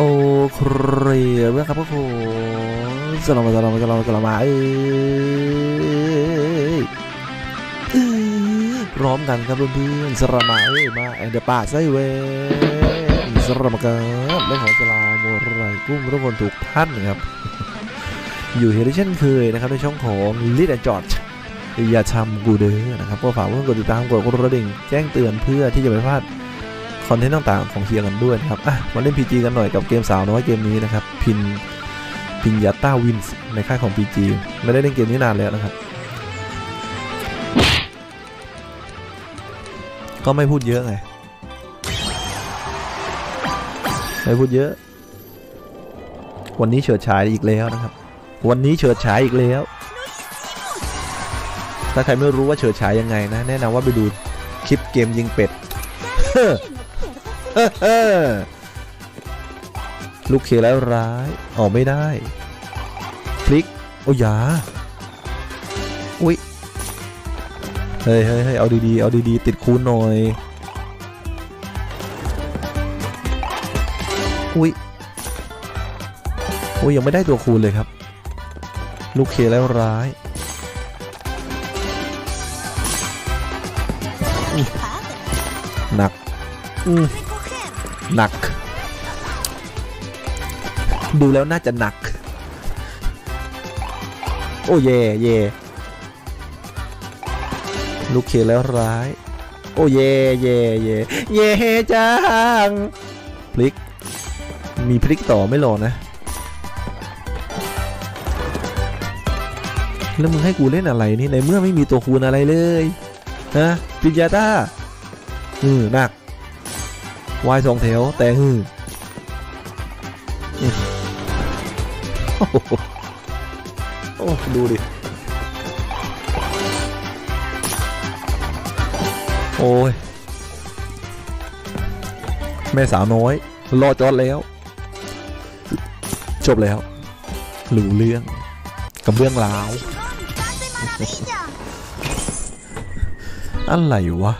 โอเคเพื่อนครับพวกผมสลามสลามสลามสลามเอ้ยเอ้ยพร้อมกันครับเพื่อนๆสลามเอ้ยมาแอนเดอร์ปาไซเวนสลามครับเรื่องของสลามไรกุ้งทุกคนถูกท่านนะครับ อยู่เฮลิเช่นเคยนะครับในช่องของลิดแอนจอร์จอย่าทำกูเด้อนะครับก็ฝากเพื่อนกดติดตามกดกระดิ่งแจ้งเตือนเพื่อที่จะไม่พลาด คอนเทนต์ต่างๆของเฮียกันด้วยนะครับอะมาเล่น PG กันหน่อยกับเกมสาวน้อยเกมนี้นะครับพินพินยาต้าวินส์ในค่ายของ PG ไม่ได้เล่นเกมนี้นานแล้วนะครับ ก็ไม่พูดเยอะไงไม่พูดเยอะ วันนี้เฉิดฉายอีกแล้วนะครับ วันนี้เฉิดฉายอีกแล้ว ถ้าใครไม่รู้ว่าเฉิดฉายยังไงนะ แนะนำว่าไปดูคลิปเกมยิงเป็ดเออ ลูกเคแล้วร้ายออกไม่ได้ พลิก โอ้ยาอุ้ยเฮ้ยเฮ้ยเฮ้ยเอาดีๆ เอาดีๆ ติดคูณหน่อย อุ้ยอุ้ยยังไม่ได้ตัวคูณเลยครับ ลูกเคแล้วร้ายหนัก อืม หนัก ดูแล้วน่าจะหนัก โอ้เย่เย่ลูกเคแล้วร้าย โอ้เย่เย่เย่เย่จังพลิก มีพลิกต่อไม่รอนะ แล้วมึงให้กูเล่นอะไรนี่ในเมื่อไม่มีตัวคูณอะไรเลย ฮะ ปิญญาต้าอือหนัก วายสองแถวแต่ฮืออืมโอ้โหโอ้ดูดิ โอ้ย แม่สาวน้อย รอจอดแล้ว จบแล้วหลูเรื่องกับเรื่องราว อะไรวะ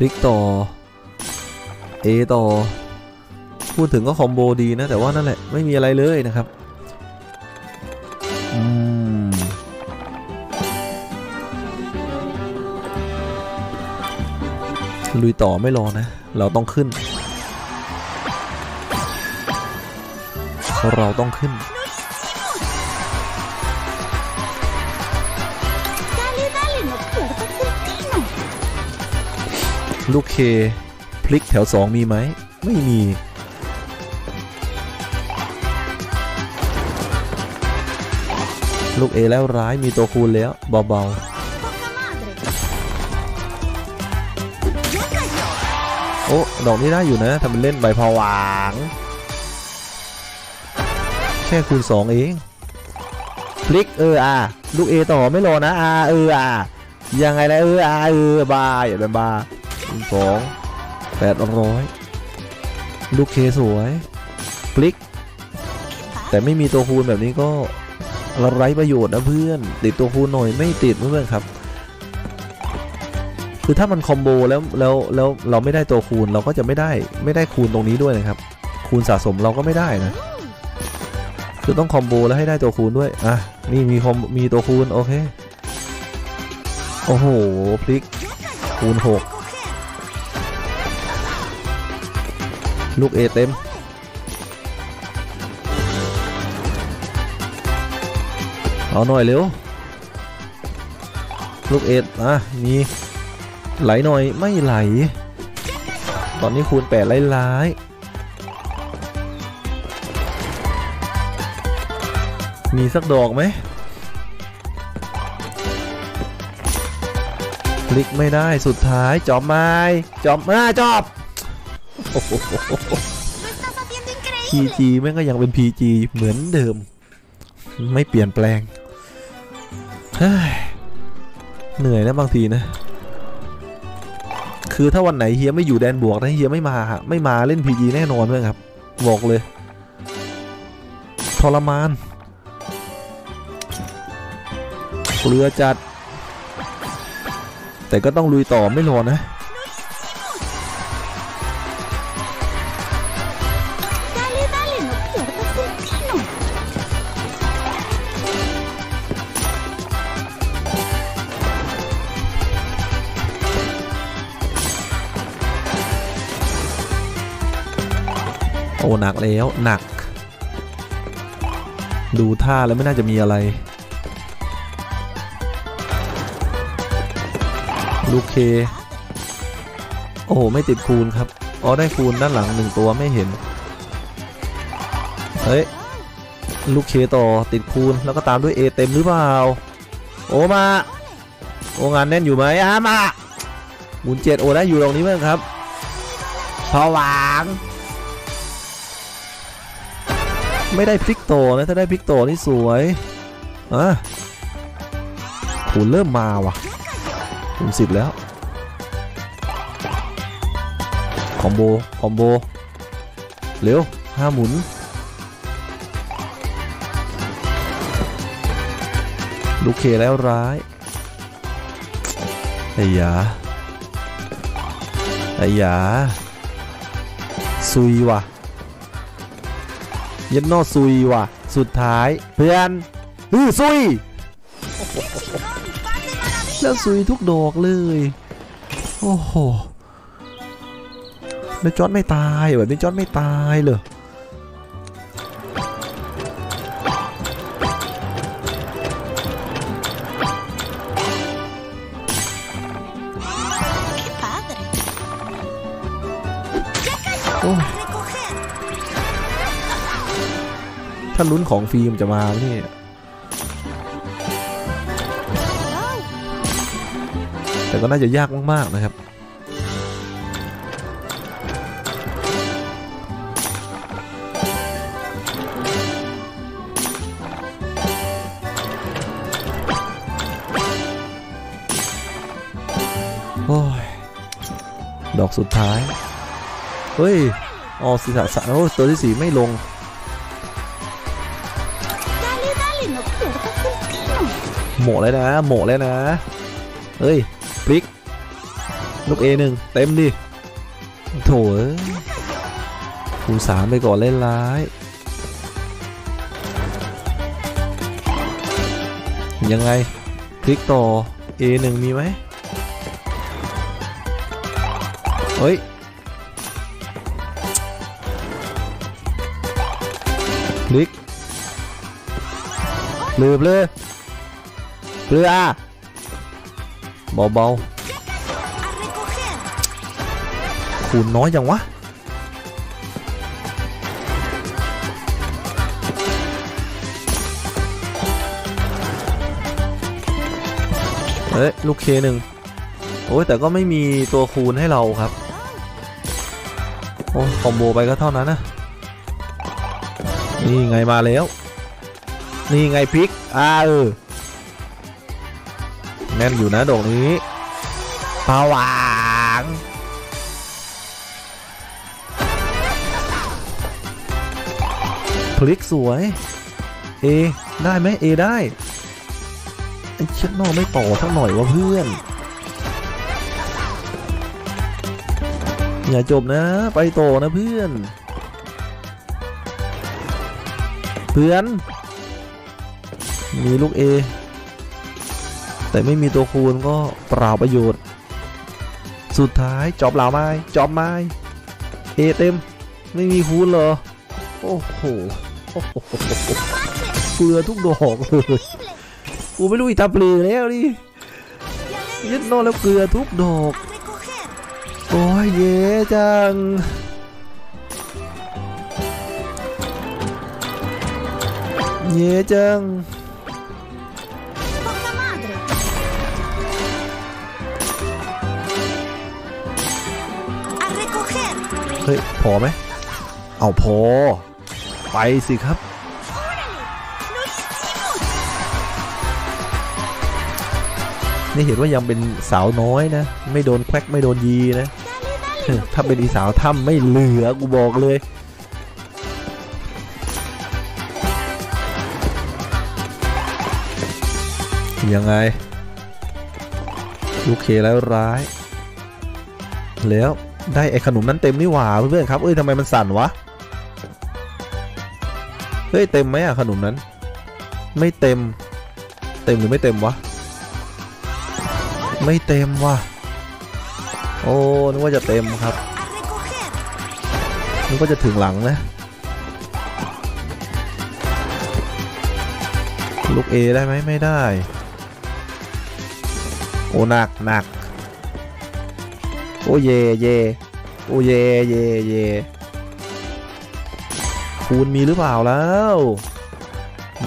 ลิกต่อ A ต่อ พูดถึงก็คอมโบดีนะ แต่ว่านั่นแหละ ไม่มีอะไรเลยนะครับอืมลุยต่อไม่รอนะ เราต้องขึ้น เราต้องขึ้น ลูกเคพลิกแถวสองมีไหม ไม่มี ลูก A แล้วร้ายมีตัวคูณแล้วเบาๆ โอ้ ดอกนี้ได้อยู่นะทำเป็นเล่นใบพาวาง แค่คูณ 2 เองพลิกเอออะลูก A ต่อไม่รอนะอาเอออะยังไงนะเอออาเออบาอย่าเป็นบาคูณ สองแปดร้อยลูกเคสวยพลิก แต่ไม่มีตัวคูณแบบนี้ก็ไร้ประโยชน์นะเพื่อน ติดตัวคูณหน่อยไม่ติดเพื่อนครับ คือถ้ามันคอมโบแล้วแล้วแล้วเราไม่ได้ตัวคูณเราก็จะไม่ได้ไม่ได้คูณตรงนี้ด้วยนะครับ คูณสะสมเราก็ไม่ได้นะคือต้องคอมโบแล้วให้ได้ตัวคูณด้วยอะนี่มีคอมมีตัวคูณโอเคโอ้โหพลิกคูณ6 ลูก A เต็มเอาหน่อยเร็ว ลูกเอ็ดอะมีไหลหน่อยไม่ไหล ตอนนี้คูณแปดไล่ร้ายมีสักดอกไหมคลิกไม่ได้สุดท้ายจอบไม้จอบมาจอบ โอ้โห Lo estás haciendo increíble. PG แม่งก็ยังเป็น PG เหมือนเดิม ไม่เปลี่ยนแปลงเฮ้ยเหนื่อยนะบางทีนะ คือถ้าวันไหนเฮียไม่อยู่แดนบวกนะเฮียไม่มา ไม่มาเล่น PG แน่นอนเลยครับ บอกเลยทรมานเกลือจัด แต่ก็ต้องลุยต่อไม่รอนะ โอ้หนักแล้วหนัก ดูท่าแล้วไม่น่าจะมีอะไร ลูกเค โอ้โห ไม่ติดคูณครับ อ๋อ ได้คูณด้านหลังหนึ่งตัวไม่เห็น เฮ้ย ลูกเคต่อติดคูณแล้วก็ตามด้วย A เต็มหรือเปล่า โอมา โองานแน่นอยู่ไหมอามาหมุนเจ็ดโอได้อยู่ตรงนี้มั้งครับพอหวาง ไม่ได้พลิกโตนะถ้าได้พลิกโตนี่สวยอะคูณเริ่มมาว่ะคูณสิบแล้วคอมโบคอมโบเร็วห้าหมุน ลูกเคแล้วร้ายไอ้ยาไอ้ยาซุยว่ะ ยันนอซุยว่ะ สุดท้ายเพื่อนอือซุยแล้วซุยทุกดอกเลย โอ้โหแล้วจอดไม่ตายแบบนี้จอดไม่ตายเลย ถ้าลุ้นของฟิล์มจะมานี่แต่ก็น่าจะยากมาก ๆ นะครับ โอ้ย ดอกสุดท้าย เฮ้ยอ๋อสีสะสะโอ้ตัวที่สี่ไม่ลง หมะแล้วนะโหมะแล้วนะ เฮ้ยพลิก ลูก A หนึ่งเต็มดิ โถเอ้ยคูณสามไปก่อนเล่นร้าย ยังไงพลิกต่อ A หนึ่งมีไหมเฮ้ย พลิกลืมเลย เรือเบา ¡A recoger! ๆคูณน้อยจังวะเอ้ยลูกเคหนึ่งโอ้ยแต่ก็ไม่มีตัวคูณให้เราครับ โอ้คอมโบไปก็เท่านั้นนะ นี่ไงมาแล้ว นี่ไงพลิก อ่าเออ แน่นอยู่นะดอกนี้ผวางพลิกสวย เอ ได้ไหมเอได้ไอ้เช็ดนอกไม่ต่อสักหน่อยวะเพื่อน อย่าจบนะ ไปต่อนะเพื่อน เพื่อน มีลูก A แต่ไม่มีตัวคูณก็เปล่าประโยชน์ สุดท้ายจอบเหล่าไม้จอบไม้ A เต็ม ไม่มีคูณเหรอ โอ้โหเปลือทุกดอกเลยกูไม่รู้อีตาเปลือแล้วดิยึ le ดโนแล้วเกลือทุกดอก โอ้ยเย่จังเย่จัง ฮ้ยพอไหมเอาพอ ไปสิครับ นี่เห็นว่ายังเป็นสาวน้อยนะ ไม่โดนแควกไม่โดนยีนะ ถ้าเป็นอีสาวถ้ำไม่เหลือกูบอกเลยยังไง ลูกเคแล้วร้าย แล้ว ได้ไอ้ขนมนั้นเต็มนี่หว่าเพื่อนๆครับเอ้ยทำไมมันสั่นวะเฮ้ยเต็มไหมอะขนมนั้น ไม่เต็ม เต็มหรือไม่เต็มวะไม่เต็มว่ะโอ้นึกว่าจะเต็มครับนึกว่าจะถึงหลังนะลูกเอได้ไหมไม่ได้ โอ้หนักหนัก อ้เยเยโอ้เยเยเยคูณมีหรือเปล่าแล้ว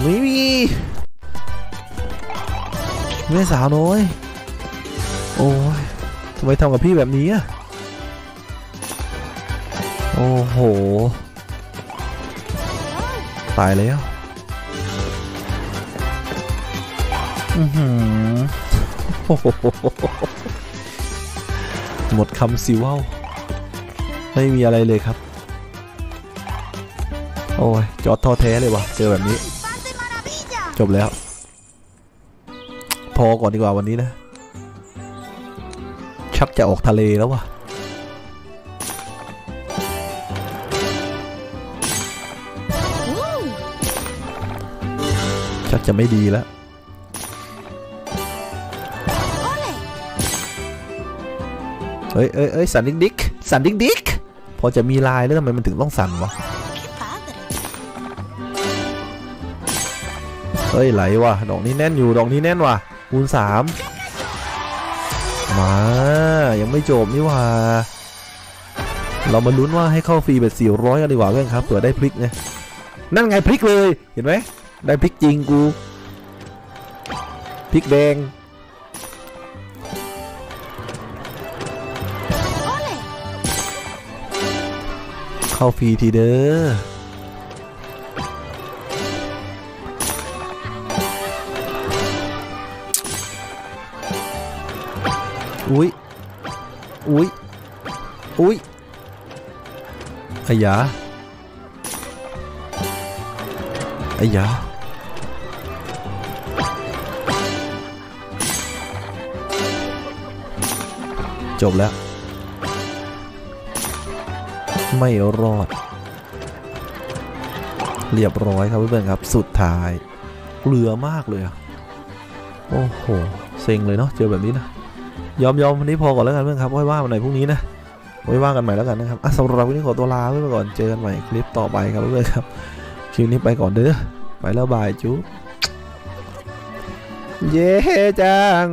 ไม่มีแม่สาวน้อย โอ้ยทำไมทำกับพี่แบบนี้อะโอ้โห ตายแล้วอือหือ หมดคำสิว่าไม่มีอะไรเลยครับ โอ้ยจอดท้อแท้เลยวะเจอแบบนี้ จบแล้ว พอก่อนดีกว่าวันนี้นะ ชักจะออกทะเลแล้ววะชักจะไม่ดีแล้ว เอ้ยเอ้ยเอ้ยสันดิกดิ๊กสันดิกดิ๊กพอจะมีลายแล้วทำไมมันถึงต้องสั่นวะเฮ้ยไหลว่ะดอกนี้แน่นอยู่ดอกนี้แน่นว่ะคูณสามมา ยังไม่จบนี่ว่า เรามาลุ้นว่าให้เข้าฟรีแบบ400กันดีกว่าเพื่อนครับเผื่อได้พลิกไงนั่นไงพลิกเลยเห็นไหมได้พลิกจริงกูพลิกแดง เข้าฟรีทีเด้ออุ้ย อุ้ย อุ้ยไอ้ยาไอ้ยาจบแล้ว ไม่รอด เรียบร้อยครับเพื่อนๆครับ สุดท้ายเกลือมากเลยอะโอ้โหเซ็งเลยเนาะเจอแบบนี้นะยอมยอมวันนี้พอก่อนแล้วกันเพื่อนครับไว้ว่ากันหม่พรุ่งนี้นะไว้ว่ากันใหม่แล้วกันนะครับอะสำหรับวันนี้ขอตัวลาไปก่อนเจอกันใหม่คลิปต่อไปครับเพื่อนๆครับคลิปนี้ไปก่อนเด้อไปแล้วบายจุ๊บเย้จัง